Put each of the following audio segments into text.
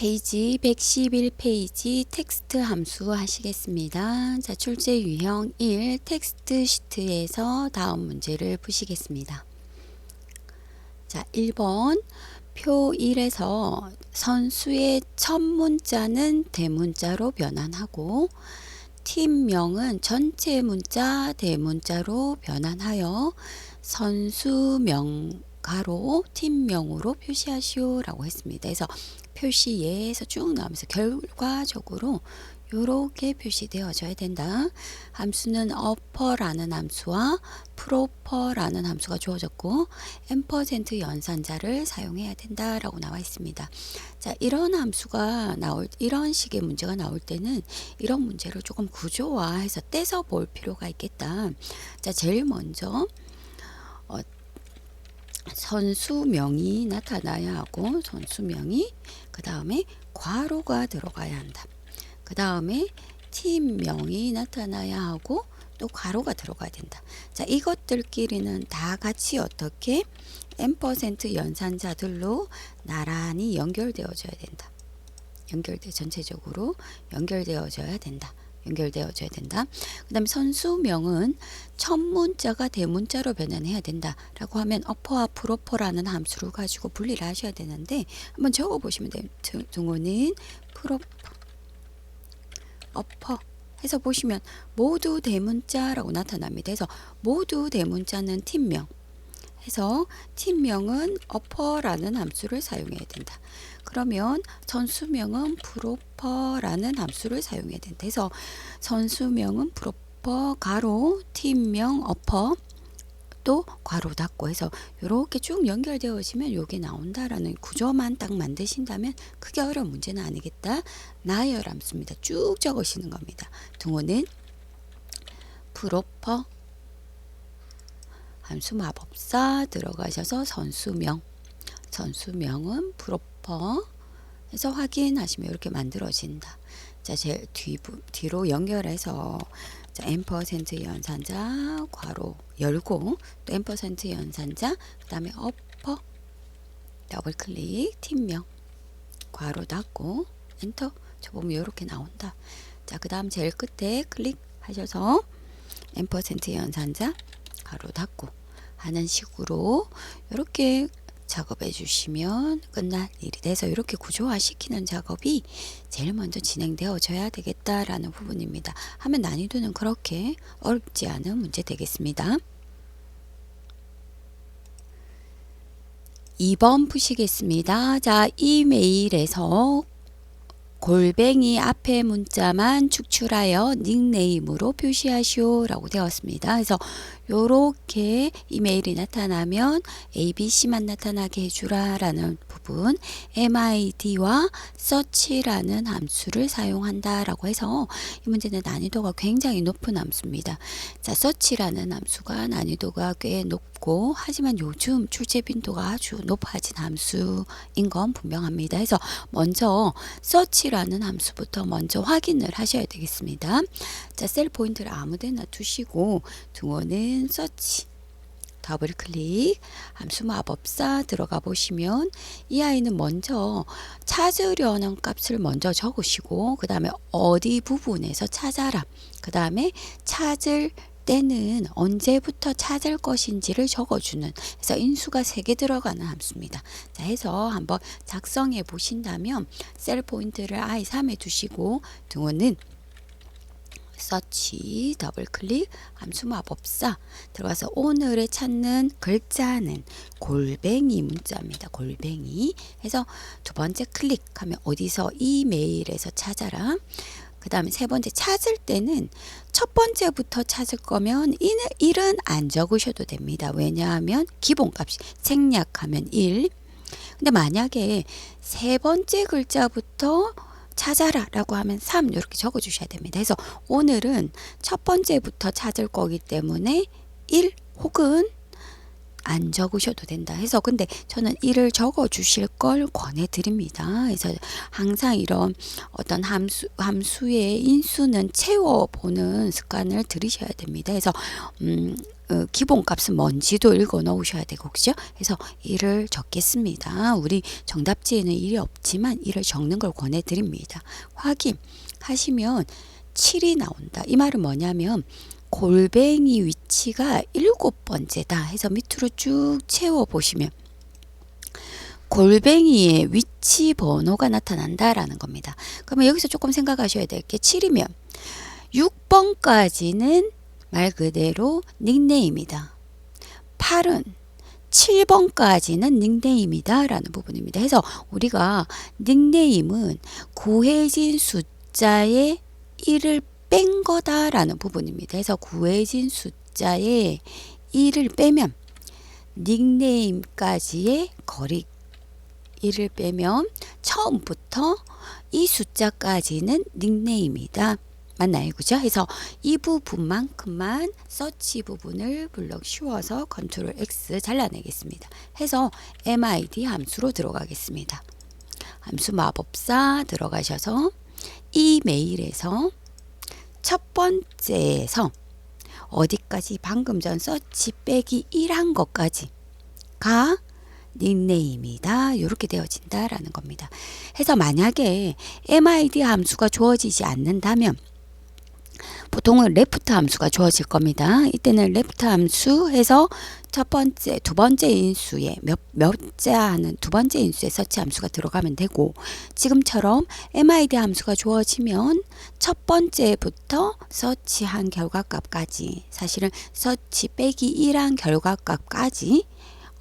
페이지 111페이지 텍스트 함수 하시겠습니다. 자, 출제 유형 1 텍스트 시트에서 다음 문제를 푸시겠습니다. 자, 1번 표 1에서 선수의 첫 문자는 대문자로 변환하고 팀명은 전체 문자 대문자로 변환하여 선수명 가로 팀명으로 표시하시오라고 했습니다. 그래서 표시 예에서 쭉 나오면서 결과적으로 요렇게 표시되어져야 된다. 함수는 upper라는 함수와 proper라는 함수가 주어졌고 ampersand 연산자를 사용해야 된다라고 나와 있습니다. 자, 이런 함수가 나올 이런 식의 문제가 나올 때는 이런 문제를 조금 구조화해서 떼서 볼 필요가 있겠다. 자, 제일 먼저 어, 선수명이 나타나야 하고 선수명이 그 다음에 괄호가 들어가야 한다. 그 다음에 팀명이 나타나야 하고 또 괄호가 들어가야 된다. 자, 이것들끼리는 다 같이 어떻게 n% 연산자들로 나란히 연결되어져야 된다. 연결돼 전체적으로 연결되어져야 된다. 연결되어져야 된다. 그 다음에 선수명은 첫 문자가 대문자로 변환해야 된다라고 하면 어퍼와 프로퍼라는 함수를 가지고 분리를 하셔야 되는데 한번 적어 보시면 돼요. 등- 등호는 프로퍼, 어퍼 해서 보시면 모두 대문자라고 나타납니다. 그래서 모두 대문자는 팀명 해서 팀명은 어퍼라는 함수를 사용해야 된다. 그러면 선수명은 프로퍼라는 함수를 사용해야 된다. 그래서 선수명은 프로퍼 가로 팀명 어퍼 또 괄호 닫고 해서 이렇게 쭉 연결되어지면 요게 나온다라는 구조만 딱 만드신다면 크게 어려운 문제는 아니겠다. 나열 함수입니다. 쭉 적으시는 겁니다. 등호는 프로퍼 함수 마법사 들어가셔서 선수명 선수명은 프로퍼 해서 확인하시면 이렇게 만들어진다. 자, 제 뒤, 뒤로 연결해서 자, n% 연산자 괄호 열고 또 n% 연산자 그 다음에 어퍼 더블 클릭 팀명 괄호 닫고 엔터 저 보면 이렇게 나온다. 자, 그 다음 제일 끝에 클릭하셔서 n% 연산자 가로 닫고 하는 식으로 이렇게 작업해 주시면 끝날 일이 돼서 이렇게 구조화 시키는 작업이 제일 먼저 진행되어져야 되겠다라는 부분입니다. 하면 난이도는 그렇게 어렵지 않은 문제 되겠습니다. 2번 푸시겠습니다. 자, 이메일에서 골뱅이 앞에 문자만 축출하여 닉네임으로 표시하시오 라고 되었습니다. 그래서 요렇게 이메일이 나타나면 ABC만 나타나게 해주라 라는 부분 MID와 search라는 함수를 사용한다 라고 해서 이 문제는 난이도가 굉장히 높은 함수입니다. 자, search라는 함수가 난이도가 꽤 높고 하지만 요즘 출제 빈도가 아주 높아진 함수인 건 분명합니다. 그래서 먼저 search 라는 함수부터 먼저 확인을 하셔야 되겠습니다. 자, 셀 포인트를 아무데나 두시고 등호는 search 더블 클릭 함수 마법사 들어가 보시면 이 아이는 먼저 찾으려는 값을 먼저 적으시고 그 다음에 어디 부분에서 찾아라 그 다음에 찾을 때는 언제부터 찾을 것인지를 적어주는 그래서 인수가 세개 들어가는 함수입니다. 자 해서 한번 작성해 보신다면 셀 포인트를 i3에 두시고 등호는 서치 더블 클릭 함수 마법사 들어가서 오늘의 찾는 글자는 골뱅이 문자입니다. 골뱅이 해서 두 번째 클릭하면 어디서 이메일에서 찾아라. 그 다음에 세 번째 찾을 때는 첫 번째부터 찾을 거면 1은 안 적으셔도 됩니다. 왜냐하면 기본값이 생략하면 1. 근데 만약에 세 번째 글자부터 찾아라 라고 하면 3 이렇게 적어 주셔야 됩니다. 그래서 오늘은 첫 번째부터 찾을 거기 때문에 1 혹은 안 적으셔도 된다 해서 근데 저는 이를 적어 주실 걸 권해 드립니다. 그래서 항상 이런 어떤 함수 함수의 인수는 채워 보는 습관을 들이셔야 됩니다. 그래서 음 어, 기본값은 뭔지도 읽어 놓으셔야 되고 그죠? 그래서 이를 적겠습니다. 우리 정답지에는 일이 없지만 이를 적는 걸 권해 드립니다. 확인 하시면 7이 나온다. 이 말은 뭐냐면 골뱅이 위치가 일곱 번째다 해서 밑으로 쭉 채워 보시면 골뱅이의 위치 번호가 나타난다라는 겁니다. 그러면 여기서 조금 생각하셔야 될 게 7이면 6번까지는 말 그대로 닉네임이다. 8은 7번까지는 닉네임이다 라는 부분입니다. 해서 우리가 닉네임은 구해진 숫자의 1을 뺀 거다라는 부분입니다. 그래서 구해진 숫자에 1을 빼면 닉네임까지의 거리 1을 빼면 처음부터 이 숫자까지는 닉네임이다. 맞나요? 그죠? 해서 이 부분만큼만 서치 부분을 블럭 씌워서 컨트롤 X 잘라내겠습니다. 해서 MID 함수로 들어가겠습니다. 함수 마법사 들어가셔서 이 메일에서 첫 번째에서 어디까지 방금 전 서치 빼기 1한 것까지 가 닉네임이다. 이렇게 되어진다라는 겁니다. 해서 만약에 MID 함수가 주어지지 않는다면 보통은 레프트 함수가 주어질 겁니다. 이때는 레프트 함수 해서 첫 번째, 두 번째 인수에 몇, 몇째 하는 두 번째 인수에 서치 함수가 들어가면 되고 지금처럼 MID 함수가 주어지면 첫 번째부터 서치한 결과값까지 사실은 서치 빼기 1한 결과값까지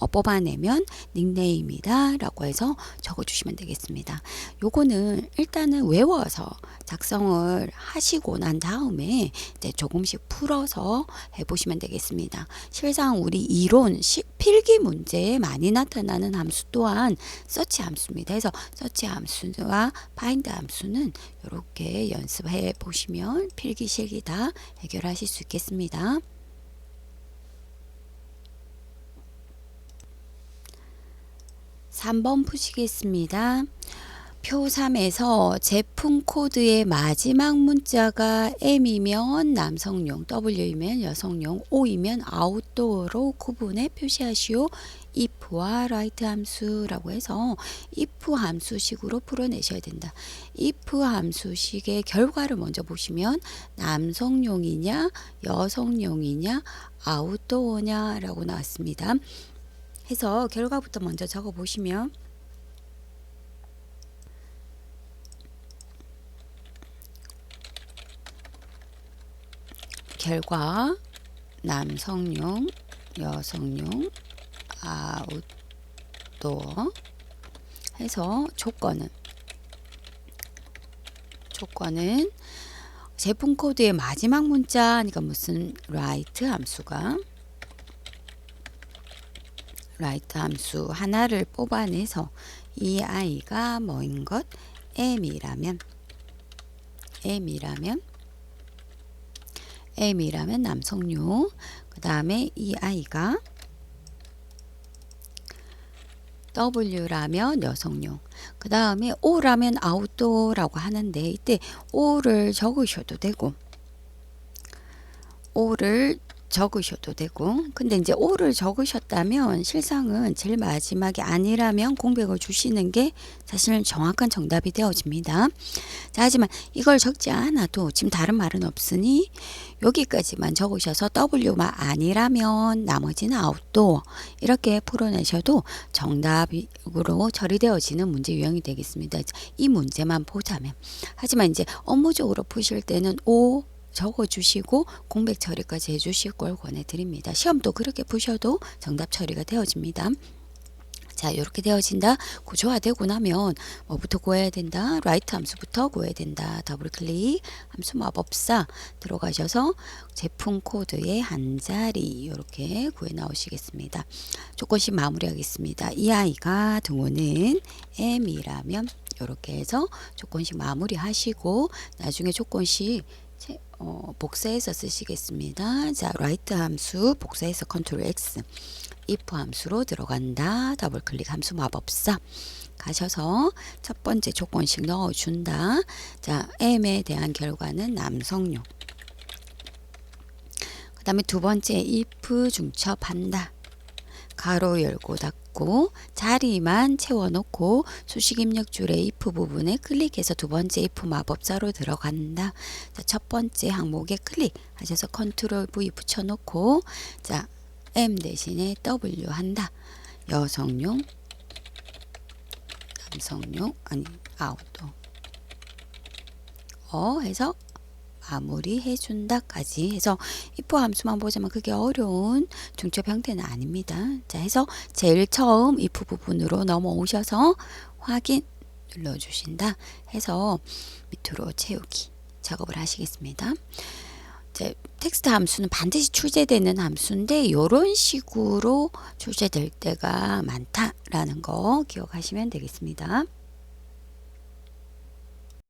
어, 뽑아내면 닉네임이다 라고 해서 적어주시면 되겠습니다. 요거는 일단은 외워서 작성을 하시고 난 다음에 이제 조금씩 풀어서 해보시면 되겠습니다. 실상 우리 이론 필기 문제에 많이 나타나는 함수 또한 서치 함수입니다. 그래서 서치 함수와 파인드 함수는 이렇게 연습해 보시면 필기 실기 다 해결하실 수 있겠습니다. 3번 푸시겠습니다. 표 3에서 제품 코드의 마지막 문자가 M이면 남성용, W이면 여성용, O이면 아웃도어로 구분해 표시하시오. if와 write 함수라고 해서 if 함수식으로 풀어내셔야 된다. if 함수식의 결과를 먼저 보시면 남성용이냐 여성용이냐 아웃도어냐라고 나왔습니다. 해서 결과부터 먼저 적어 보시면 결과 남성용, 여성용, 아웃도어 해서 조건은? 조건은 제품 코드의 마지막 문자 그러니까 무슨 write 함수가 라이트 함수 하나를 뽑아내서 이 아이가 뭐인 것? m이라면 m이라면 m이라면 남성용 그 다음에 이 아이가 W라면 여성용 그 다음에 O라면 아웃도어라고 하는데 이때 O를 적으셔도 되고 O를 적으셔도 되고 근데 이제 오를 적으셨다면 실상은 제일 마지막에 아니라면 공백을 주시는 게 사실은 정확한 정답이 되어집니다. 자 하지만 이걸 적지 않아도 지금 다른 말은 없으니 여기까지만 적으셔서 W만 아니라면 나머지는 아웃도 이렇게 풀어내셔도 정답으로 처리되어지는 문제 유형이 되겠습니다. 이 문제만 보자면 하지만 이제 업무적으로 푸실 때는 O 적어 주시고 공백 처리까지 해 주실 걸 권해 드립니다. 시험도 그렇게 푸셔도 정답 처리가 되어집니다. 자, 이렇게 되어진다. 구조화되고 나면 뭐부터 구해야 된다. 라이트 함수부터 구해야 된다. 더블 클릭 함수 마법사 들어가셔서 제품 코드의 한 자리 이렇게 구해 나오시겠습니다. 조건씩 마무리하겠습니다. 이 아이가 등호는 M이라면 이렇게 해서 조건식 마무리하시고 나중에 조건식 어, 복사해서 쓰시겠습니다. 자, 라이트 함수 복사해서 컨트롤 X. if 함수로 들어간다. 더블 클릭 함수 마법사. 가셔서 첫 번째 조건식 넣어준다. 자, M에 대한 결과는 남성용. 그 다음에 두 번째 if 중첩한다. 가로 열고 닫고 자리만 채워놓고 수식 입력 줄의 if 부분에 클릭해서 두 번째 if 마법사로 들어간다. 자, 첫 번째 항목에 클릭하셔서 컨트롤 V 붙여놓고 자 M 대신에 W 한다. 여성용, 남성용 아니 아웃도 어 해서 마무리 해준다까지 해서 if 함수만 보자면 그게 어려운 중첩 형태는 아닙니다. 자 해서 제일 처음 if 부분으로 넘어오셔서 확인 눌러주신다 해서 밑으로 채우기 작업을 하시겠습니다. 이제 텍스트 함수는 반드시 출제되는 함수인데 이런 식으로 출제될 때가 많다라는 거 기억하시면 되겠습니다.